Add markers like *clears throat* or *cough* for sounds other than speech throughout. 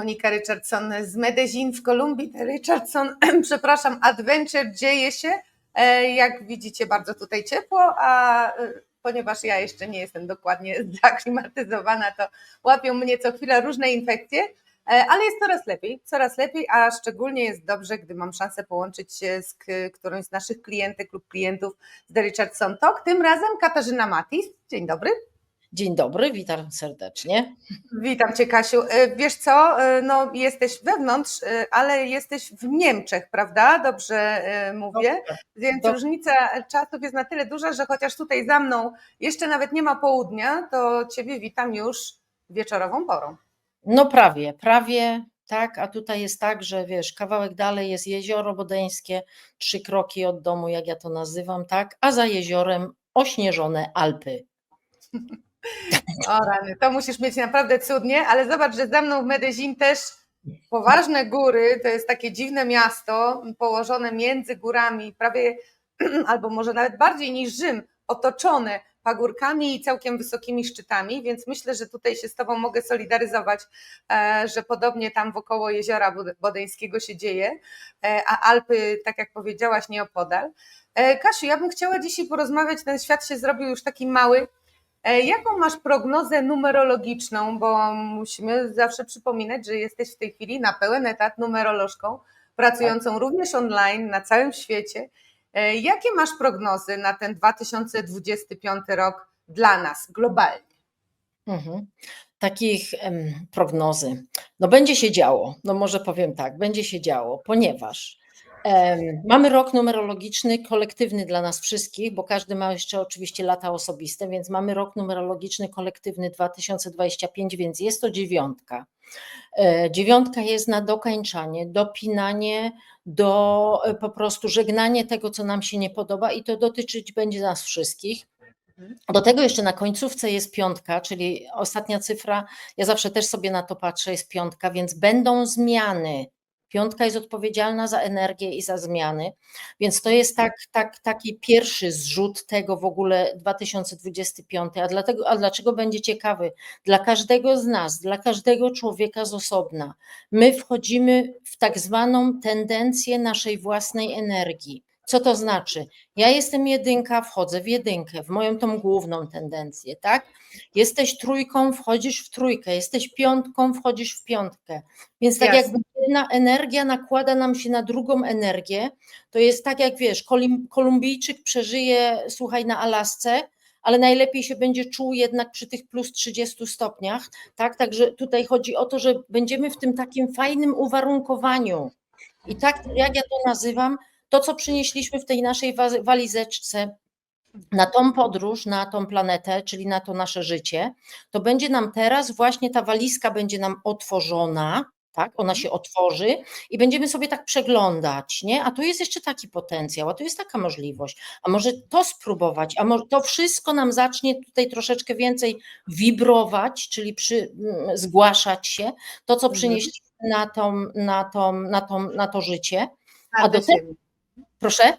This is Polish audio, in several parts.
Monika Richardson z Medellin w Kolumbii. Richardson, *clears throat* przepraszam, Adventure dzieje się. E, Jak widzicie, bardzo tutaj ciepło, a e, ponieważ ja jeszcze nie jestem dokładnie *laughs* zaklimatyzowana, to łapią mnie co chwila różne infekcje, e, ale jest coraz lepiej, coraz lepiej, a szczególnie jest dobrze, gdy mam szansę połączyć się z którąś z naszych klientek lub klientów z The Richardson Talk. Tym razem Katarzyna Matis. Dzień dobry. Dzień dobry, witam serdecznie. Witam Cię, Kasiu. E, Wiesz co, e, no jesteś wewnątrz, e, ale jesteś w Niemczech, prawda? Dobrze mówię. Więc Dobrze. różnica czasów jest na tyle duża, że chociaż tutaj za mną jeszcze nawet nie ma południa, to Ciebie witam już wieczorową porą. No prawie, prawie tak, a tutaj jest tak, że wiesz, kawałek dalej jest jezioro bodeńskie, trzy kroki od domu, jak ja to nazywam, tak, a za jeziorem ośnieżone Alpy. *laughs* O rany, to musisz mieć naprawdę cudnie, ale zobacz, że za mną w Medellin też poważne góry, to jest takie dziwne miasto położone między górami, prawie *clears throat* albo może nawet bardziej niż Rzym, otoczone pagórkami i całkiem wysokimi szczytami, więc myślę, że tutaj się z Tobą mogę solidaryzować, e, że podobnie tam wokoło jeziora Bodeńskiego się dzieje, e, a Alpy, tak jak powiedziałaś, nieopodal. E, Kasiu, ja bym chciała dzisiaj porozmawiać, ten świat się zrobił już taki mały, Jaką masz prognozę numerologiczną? Bo musimy zawsze przypominać, że jesteś w tej chwili na pełen etat numerolożką, pracującą również online na całym świecie. E, Jakie masz prognozy na ten 2025 rok dla nas globalnie? Mhm. Takich prognozy. No będzie się działo, no może powiem tak, będzie się działo, ponieważ mamy rok numerologiczny kolektywny dla nas wszystkich, bo każdy ma jeszcze oczywiście lata osobiste, więc mamy rok numerologiczny kolektywny 2025, więc jest to dziewiątka. E, Dziewiątka jest na dokańczanie, dopinanie, do e, po prostu żegnanie tego, co nam się nie podoba i to dotyczyć będzie nas wszystkich. Do tego jeszcze na końcówce jest piątka, czyli ostatnia cyfra. Ja zawsze też sobie na to patrzę, jest piątka, więc będą zmiany. Piątka jest odpowiedzialna za energię i za zmiany, więc to jest tak, tak, taki pierwszy zrzut tego w ogóle 2025. A, dlatego, a dlaczego będzie ciekawy? Dla każdego z nas, dla każdego człowieka z osobna. My wchodzimy w tak zwaną tendencję naszej własnej energii. Co to znaczy? Ja jestem jedynka, wchodzę w jedynkę, w moją tą główną tendencję, tak? Jesteś trójką, wchodzisz w trójkę, jesteś piątką, wchodzisz w piątkę. Więc tak Jasne. jakby jedna energia nakłada nam się na drugą energię, to jest tak jak wiesz, Kolumbijczyk przeżyje, słuchaj, na Alasce, ale najlepiej się będzie czuł jednak przy tych plus 30 stopniach, tak? Także tutaj chodzi o to, że będziemy w tym takim fajnym uwarunkowaniu. I tak, jak ja to nazywam, to, co przynieśliśmy w tej naszej wa- walizeczce na tą podróż, na tą planetę, czyli na to nasze życie, to będzie nam teraz właśnie ta walizka będzie nam otworzona, tak? Ona się otworzy i będziemy sobie tak przeglądać, nie? A tu jest jeszcze taki potencjał, a tu jest taka możliwość, a może to spróbować, a może to wszystko nam zacznie tutaj troszeczkę więcej wibrować, czyli przy, mm, zgłaszać się, to, co Mhm. przynieśliśmy na, tą, na, tą, na, tą, na to życie. A do tego-. Proszę?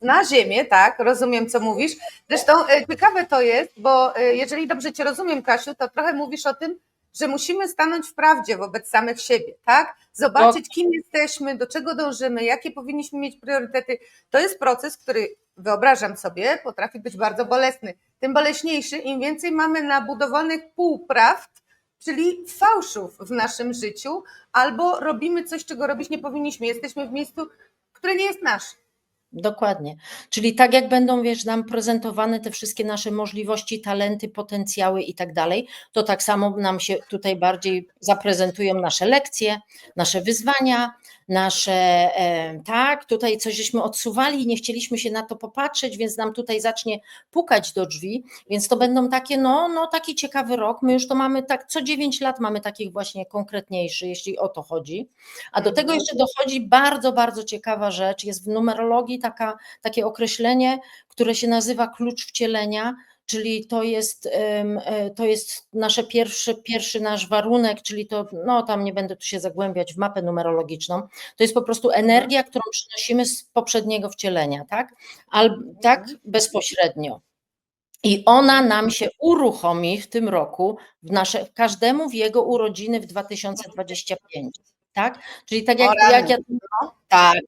Na ziemię, tak, rozumiem, co mówisz. Zresztą e, ciekawe to jest, bo e, jeżeli dobrze Cię rozumiem, Kasiu, to trochę mówisz o tym, że musimy stanąć w prawdzie wobec samych siebie, tak? Zobaczyć, kim jesteśmy, do czego dążymy, jakie powinniśmy mieć priorytety. To jest proces, który wyobrażam sobie, potrafi być bardzo bolesny. Tym boleśniejszy, im więcej mamy nabudowanych półprawd, czyli fałszów w naszym życiu, albo robimy coś, czego robić nie powinniśmy. Jesteśmy w miejscu, które nie jest nasze. Dokładnie. Czyli tak jak będą, wiesz, nam prezentowane te wszystkie nasze możliwości, talenty, potencjały i tak dalej, to tak samo nam się tutaj bardziej zaprezentują nasze lekcje, nasze wyzwania, nasze, e, tak, tutaj coś żeśmy odsuwali, nie chcieliśmy się na to popatrzeć, więc nam tutaj zacznie pukać do drzwi, więc to będą takie, no, no taki ciekawy rok, my już to mamy tak, co 9 lat mamy takich właśnie konkretniejszych, jeśli o to chodzi, a do tego Mhm. jeszcze dochodzi bardzo, bardzo ciekawa rzecz. Jest w numerologii taka, takie określenie, które się nazywa klucz wcielenia, czyli to jest, e, to jest nasze pierwszy, pierwszy nasz warunek, czyli to, no tam nie będę tu się zagłębiać w mapę numerologiczną, to jest po prostu energia, którą przynosimy z poprzedniego wcielenia, tak? Al, tak bezpośrednio. I ona nam się uruchomi w tym roku, w nasze, każdemu w jego urodziny w 2025. Tak? Czyli tak jak, jak ja. Tak.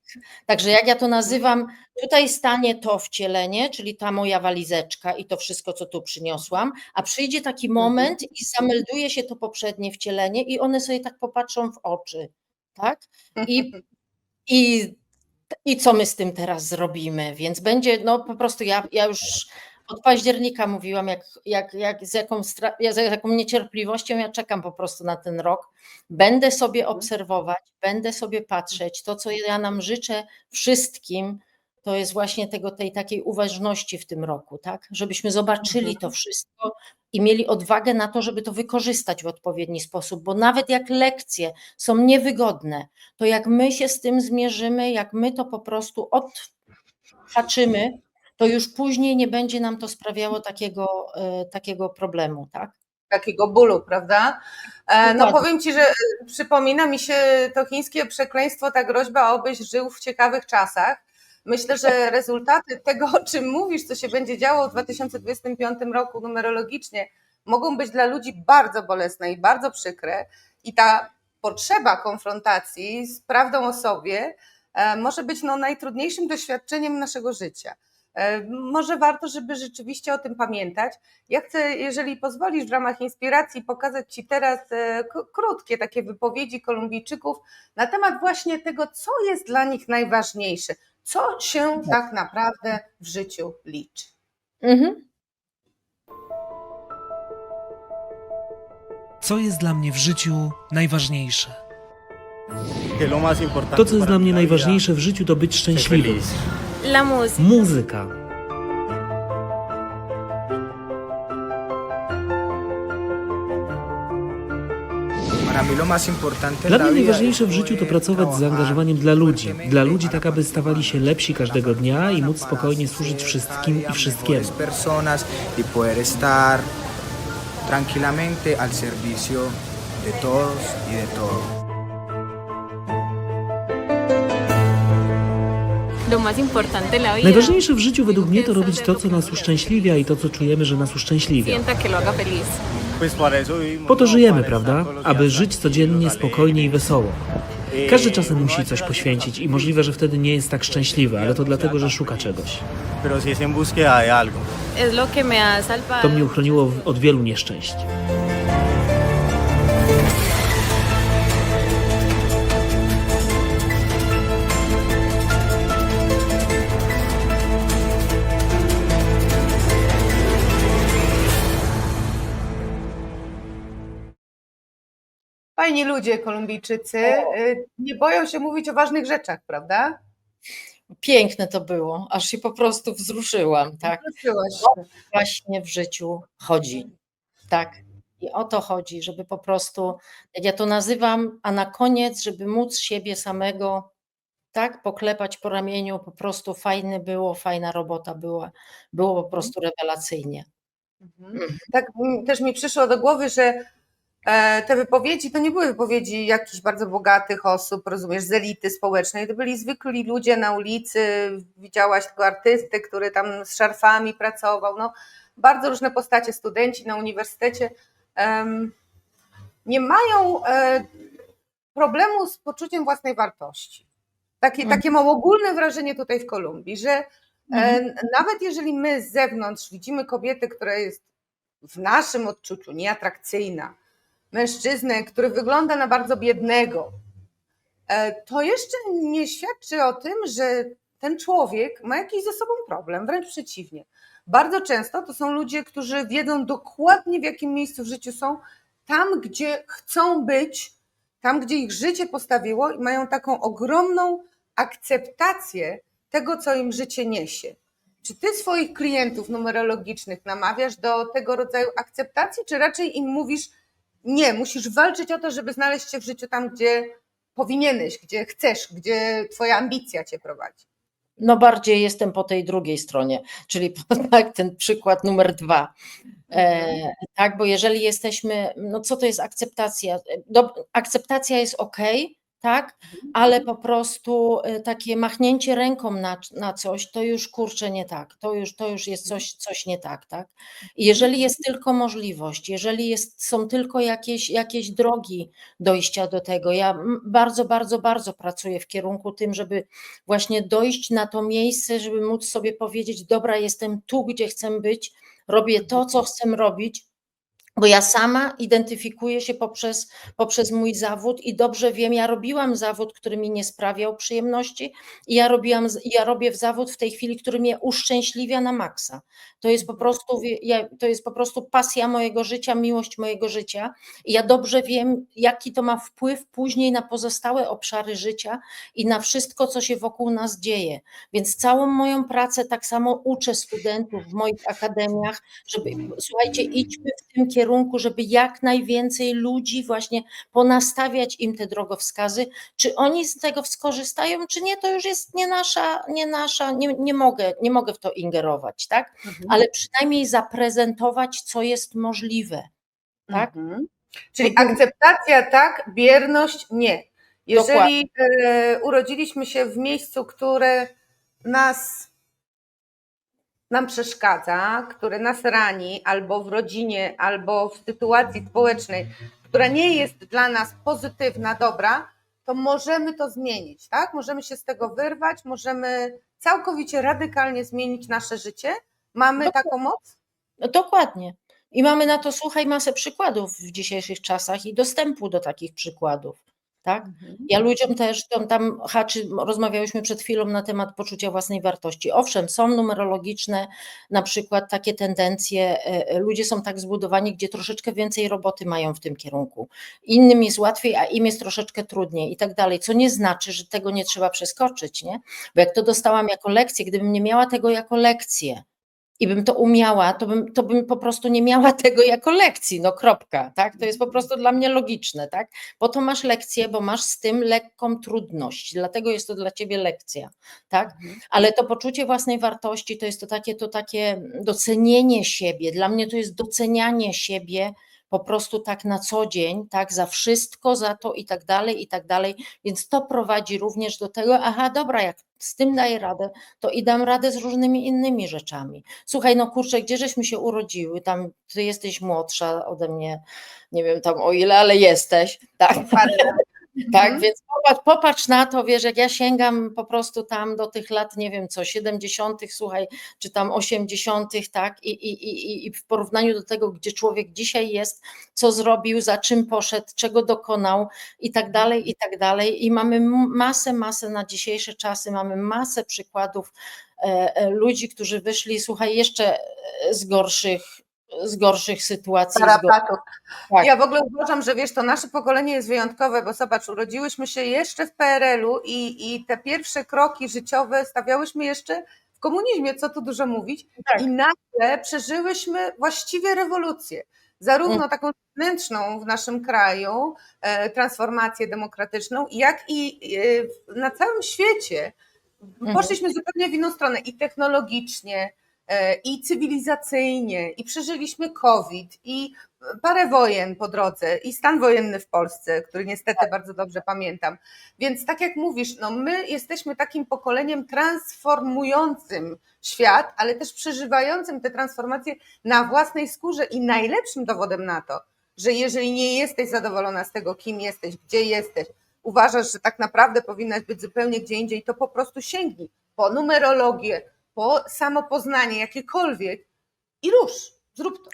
Także jak ja to nazywam, tutaj stanie to wcielenie, czyli ta moja walizeczka i to wszystko, co tu przyniosłam, a przyjdzie taki moment i zamelduje się to poprzednie wcielenie i one sobie tak popatrzą w oczy. Tak? I, *laughs* i, i co my z tym teraz zrobimy? Więc będzie, no po prostu ja, ja już od października mówiłam, jak, jak, jak, z, jaką z jaką niecierpliwością ja czekam po prostu na ten rok. Będę sobie obserwować, będę sobie patrzeć. To, co ja nam życzę wszystkim, to jest właśnie tego, tej takiej uważności w tym roku, tak? Żebyśmy zobaczyli to wszystko i mieli odwagę na to, żeby to wykorzystać w odpowiedni sposób, bo nawet jak lekcje są niewygodne, to jak my się z tym zmierzymy, jak my to po prostu odhaczymy, to już później nie będzie nam to sprawiało takiego, e, takiego problemu, tak? takiego bólu, prawda? E, No powiem Ci, że e, przypomina mi się to chińskie przekleństwo, ta groźba, obyś żył w ciekawych czasach. Myślę, że *laughs* rezultaty tego, o czym mówisz, co się będzie działo w 2025 roku numerologicznie, mogą być dla ludzi bardzo bolesne i bardzo przykre. I ta potrzeba konfrontacji z prawdą o sobie e, może być no, najtrudniejszym doświadczeniem naszego życia. E, Może warto, żeby rzeczywiście o tym pamiętać. Ja chcę, jeżeli pozwolisz, w ramach inspiracji pokazać Ci teraz e, krótkie takie wypowiedzi Kolumbijczyków na temat właśnie tego, co jest dla nich najważniejsze, co się tak naprawdę w życiu liczy. Mhm. Co jest dla mnie w życiu najważniejsze? To, co jest dla mnie najważniejsze w życiu, to być szczęśliwym. La. Muzyka. Dla mnie najważniejsze w życiu to pracować z zaangażowaniem dla ludzi. Dla ludzi tak, aby stawali się lepsi każdego dnia i móc spokojnie służyć wszystkim i wszystkiemu. y tranquilamente al servicio de todos y de todo. Najważniejsze w życiu według mnie to robić to, co nas uszczęśliwia i to, co czujemy, że nas uszczęśliwia. Po to żyjemy, prawda? Aby żyć codziennie spokojnie i wesoło. Każdy czasem musi coś poświęcić i możliwe, że wtedy nie jest tak szczęśliwy, ale to dlatego, że szuka czegoś. To mnie uchroniło od wielu nieszczęść. Fajni ludzie, Kolumbijczycy, y, nie boją się mówić o ważnych rzeczach, prawda? Piękne to było, aż się po prostu wzruszyłam, tak? Prosiłaś. Właśnie w życiu chodzi, tak? I o to chodzi, żeby po prostu, jak ja to nazywam, a na koniec, żeby móc siebie samego tak poklepać po ramieniu, po prostu fajne było, fajna robota była, było po prostu rewelacyjnie. Mhm. Tak mm, też mi przyszło do głowy, że te wypowiedzi to nie były wypowiedzi jakichś bardzo bogatych osób, rozumiesz, z elity społecznej. To byli zwykli ludzie na ulicy. Widziałaś tego artystę, który tam z szarfami pracował. No, bardzo różne postacie, studenci na uniwersytecie. Nie mają e, problemu z poczuciem własnej wartości. Takie, Mhm. takie mam ogólne wrażenie tutaj w Kolumbii, że e, Mhm. nawet jeżeli my z zewnątrz widzimy kobietę, która jest w naszym odczuciu nieatrakcyjna, mężczyznę, który wygląda na bardzo biednego, e, to jeszcze nie świadczy o tym, że ten człowiek ma jakiś ze sobą problem, wręcz przeciwnie. Bardzo często to są ludzie, którzy wiedzą dokładnie w jakim miejscu w życiu są, tam gdzie chcą być, tam gdzie ich życie postawiło i mają taką ogromną akceptację tego, co im życie niesie. Czy ty swoich klientów numerologicznych namawiasz do tego rodzaju akceptacji, czy raczej im mówisz, nie, musisz walczyć o to, żeby znaleźć się w życiu tam, gdzie powinieneś, gdzie chcesz, gdzie twoja ambicja cię prowadzi? No bardziej jestem po tej drugiej stronie, czyli *laughs* tak, ten przykład numer dwa. E, tak, bo jeżeli jesteśmy, no co to jest akceptacja? Do, akceptacja jest ok, tak, ale po prostu y, takie machnięcie ręką na, na coś, to już kurczę nie tak, to już, to już jest coś, coś nie tak, tak. I jeżeli jest tylko możliwość, jeżeli jest, są tylko jakieś, jakieś drogi dojścia do tego, ja bardzo, bardzo, bardzo pracuję w kierunku tym, żeby właśnie dojść na to miejsce, żeby móc sobie powiedzieć, dobra, jestem tu, gdzie chcę być, robię to, co chcę robić, bo ja sama identyfikuję się poprzez, poprzez mój zawód i dobrze wiem, ja robiłam zawód, który mi nie sprawiał przyjemności i ja, robiłam, ja robię w zawód w tej chwili, który mnie uszczęśliwia na maksa. To jest po prostu, to jest po prostu pasja mojego życia, miłość mojego życia i ja dobrze wiem, jaki to ma wpływ później na pozostałe obszary życia i na wszystko, co się wokół nas dzieje. Więc całą moją pracę tak samo uczę studentów w moich akademiach, żeby słuchajcie, idźmy w tym kierunku, żeby jak najwięcej ludzi właśnie ponastawiać im te drogowskazy. Czy oni z tego skorzystają, czy nie, to już jest nie nasza, nie nasza, nie, nie mogę, nie mogę w to ingerować, tak? Ale przynajmniej zaprezentować, co jest możliwe. Tak? Mhm. Czyli akceptacja tak, bierność nie. Jeżeli e, urodziliśmy się w miejscu, które nas nam przeszkadza, które nas rani, albo w rodzinie, albo w sytuacji społecznej, która nie jest dla nas pozytywna, dobra, to możemy to zmienić, tak? Możemy się z tego wyrwać, możemy całkowicie radykalnie zmienić nasze życie. Mamy taką moc? No dokładnie. I mamy na to, słuchaj, masę przykładów w dzisiejszych czasach i dostępu do takich przykładów. Tak? Ja ludziom też tam, tam haczy, rozmawiałyśmy przed chwilą na temat poczucia własnej wartości. Owszem, są numerologiczne na przykład takie tendencje, e, e, ludzie są tak zbudowani, gdzie troszeczkę więcej roboty mają w tym kierunku. Innym jest łatwiej, a im jest troszeczkę trudniej i tak dalej, co nie znaczy, że tego nie trzeba przeskoczyć, nie? Bo jak to dostałam jako lekcję, gdybym nie miała tego jako lekcję, i bym to umiała, to bym, to bym po prostu nie miała *laughs* tego jako lekcji, no kropka, tak? To jest po prostu dla mnie logiczne, tak? Po to masz lekcję, bo masz z tym lekką trudność, dlatego jest to dla ciebie lekcja, tak? Ale to poczucie własnej wartości to jest to takie, to takie docenienie siebie, dla mnie to jest docenianie siebie po prostu tak na co dzień, tak, za wszystko, za to i tak dalej, i tak dalej, więc to prowadzi również do tego, aha, dobra, jak z tym daję radę, to i dam radę z różnymi innymi rzeczami. Słuchaj, no kurczę, gdzie żeśmy się urodziły, tam ty jesteś młodsza ode mnie, nie wiem tam o ile, ale jesteś, tak, tak, Mhm. więc popatrz, popatrz na to, wiesz, jak ja sięgam po prostu tam do tych lat, nie wiem co, 70., słuchaj, czy tam 80., tak, i, i, i, i w porównaniu do tego, gdzie człowiek dzisiaj jest, co zrobił, za czym poszedł, czego dokonał i tak dalej, i tak dalej. I mamy masę, masę na dzisiejsze czasy, mamy masę przykładów e, e, ludzi, którzy wyszli, słuchaj, jeszcze z gorszych, z gorszych sytuacji. Tarapatów. Tak. Ja w ogóle uważam, że wiesz, to nasze pokolenie jest wyjątkowe, bo zobacz, urodziłyśmy się jeszcze w PRL-u i, i te pierwsze kroki życiowe stawiałyśmy jeszcze w komunizmie, co tu dużo mówić, Tak. i nagle przeżyłyśmy właściwie rewolucję. Zarówno Mm. taką wewnętrzną w naszym kraju, e, transformację demokratyczną, jak i e, na całym świecie. Mhm. Poszliśmy zupełnie w inną stronę i technologicznie, i cywilizacyjnie, i przeżyliśmy COVID, i parę wojen po drodze i stan wojenny w Polsce, który niestety bardzo dobrze pamiętam. Więc tak jak mówisz, no my jesteśmy takim pokoleniem transformującym świat, ale też przeżywającym te transformacje na własnej skórze i najlepszym dowodem na to, że jeżeli nie jesteś zadowolona z tego, kim jesteś, gdzie jesteś, uważasz, że tak naprawdę powinnaś być zupełnie gdzie indziej, to po prostu sięgnij po numerologię, po samopoznanie jakiekolwiek i rusz, zrób to.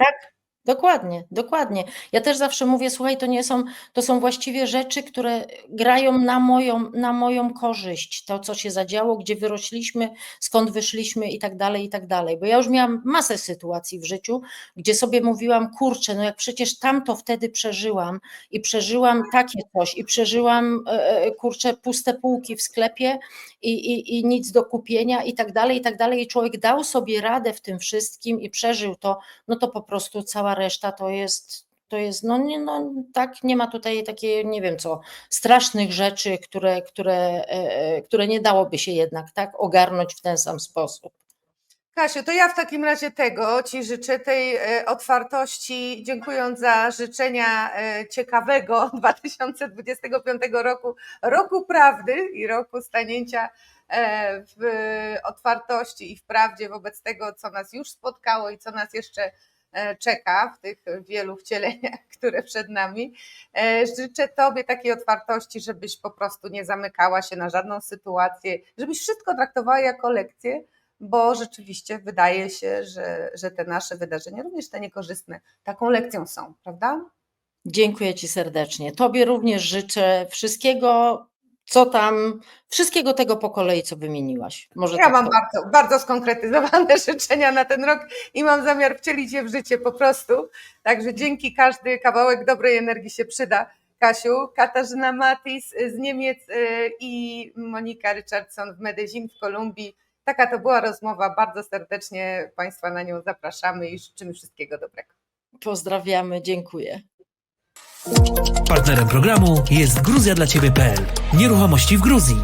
Dokładnie, dokładnie. Ja też zawsze mówię, słuchaj, to nie są, to są właściwie rzeczy, które grają na moją, na moją korzyść. To, co się zadziało, gdzie wyrośliśmy, skąd wyszliśmy i tak dalej, i tak dalej. Bo ja już miałam masę sytuacji w życiu, gdzie sobie mówiłam, kurczę, no jak przecież tamto wtedy przeżyłam i przeżyłam takie coś i przeżyłam, e, e, kurczę, puste półki w sklepie i, i, i nic do kupienia i tak dalej, i tak dalej. I człowiek dał sobie radę w tym wszystkim i przeżył to, no to po prostu cała reszta to jest, to jest, no nie, no tak, nie ma tutaj takiej, nie wiem co, strasznych rzeczy, które, które, e, e, które nie dałoby się jednak tak ogarnąć w ten sam sposób. Kasiu, to ja w takim razie tego Ci życzę, tej e, otwartości, dziękując za życzenia ciekawego *laughs* 2025 roku, roku prawdy i roku stanięcia w otwartości i w prawdzie wobec tego, co nas już spotkało i co nas jeszcze czeka w tych wielu wcieleniach, *laughs* które przed nami. E, Życzę Tobie takiej otwartości, żebyś po prostu nie zamykała się na żadną sytuację, żebyś wszystko traktowała jako lekcję, bo rzeczywiście wydaje się, że, że te nasze wydarzenia, również te niekorzystne, taką lekcją są, prawda? Dziękuję Ci serdecznie. Tobie również życzę wszystkiego, co tam, wszystkiego tego po kolei, co wymieniłaś. Może Ja tak mam to- bardzo, bardzo skonkretyzowane *laughs* życzenia na ten rok i mam zamiar wcielić je w życie po prostu. Także dzięki każdy kawałek dobrej energii się przyda. Kasiu, Katarzyna Matis z Niemiec y, i Monika Richardson w Medellin w Kolumbii. Taka to była rozmowa. Bardzo serdecznie Państwa na nią zapraszamy i życzymy wszystkiego dobrego. Pozdrawiamy, dziękuję. Partnerem programu jest gruzjadlaciebie.pl. Nieruchomości w Gruzji.